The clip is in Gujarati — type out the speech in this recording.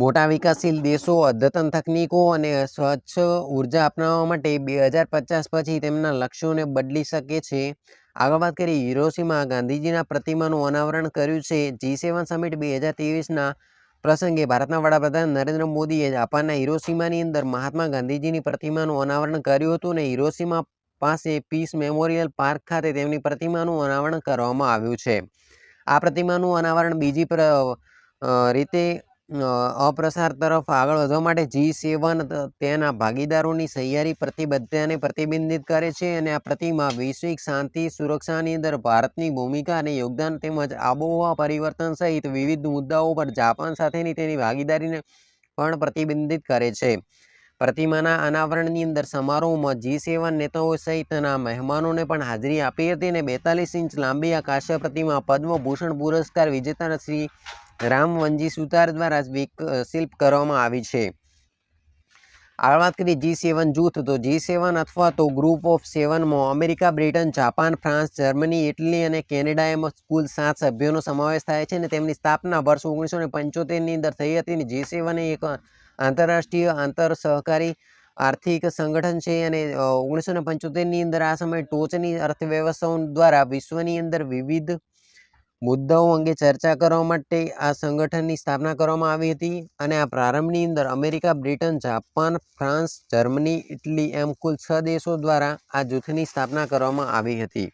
મોટા વિકાસશીલ દેશો, અદ્યતન તકનીકો અને સ્વચ્છ ઊર્જા અપનાવવા માટે બે હજાર પચાસ પછી તેમના લક્ષ્યોને બદલી શકે છે. આગળ વાત કરીએ હિરોસીમાં ગાંધીજીના પ્રતિમાનું અનાવરણ કર્યું છે. જી સેવન સમિટ બે હજાર ત્રેવીસના પ્રસંગે ભારતના વડાપ્રધાન નરેન્દ્ર મોદીએ જાપાનના હિરોસીમાની અંદર મહાત્મા ગાંધીજીની પ્રતિમાનું અનાવરણ કર્યું હતું અને હિરોસીમા પાસે પીસ મેમોરિયલ પાર્ક ખાતે તેમની પ્રતિમાનું અનાવરણ કરવામાં આવ્યું છે. આ પ્રતિમાનું અનાવરણ બીજી પ્ર રીતે અપ્રસાર તરફ આગળ વધવા માટે જી સેવન તેના ભાગીદારોની સહિયારી પ્રતિબદ્ધતાને પ્રતિબિંબિત કરે છે અને આ પ્રતિમા વૈશ્વિક શાંતિ, સુરક્ષાની અંદર ભારતની ભૂમિકા અને યોગદાન તેમજ આબોહવા પરિવર્તન સહિત વિવિધ મુદ્દાઓ પર જાપાન સાથેની તેની ભાગીદારીને પણ પ્રતિબિંબિત કરે છે. પ્રતિમાના અનાવરણની અંદર સમારોહમાં જી સેવન નેતાઓ સહિતના મહેમાનોને પણ હાજરી આપી હતી અને બેતાલીસ ઇંચ લાંબી આ કાશ્ય પ્રતિમા પદ્મભૂષણ પુરસ્કાર વિજેતા શ્રી રામવનજી સુતાર દ્વારા શિલ્પ કરવામાં આવી છે. આગળ વાત કરીએ જી સેવન જૂથ, તો જી સેવન અથવા તો group of સેવનમાં America, Britain, Japan, France, Germany, Italy અને કેનેડા એમ કુલ સાત સભ્યોનો સમાવેશ થાય છે અને તેમની સ્થાપના વર્ષ ઓગણીસો ને પંચોતેરની અંદર થઈ હતી અને જી સેવન એ એક આંતરરાષ્ટ્રીય આંતર સહકારી આર્થિક સંગઠન છે અને ઓગણીસો ને પંચોતેરની અંદર આ સમયે ટોચની અર્થવ્યવસ્થાઓ દ્વારા વિશ્વની અંદર વિવિધ મુદ્દાઓ અંગે ચર્ચા કરવા માટે આ સંગઠનની સ્થાપના કરવામાં આવી હતી અને આ પ્રારંભની અંદર America, Britain, Japan France Germany, Italy એમ કુલ છ દેશો દ્વારા આ જૂથની સ્થાપના કરવામાં આવી હતી.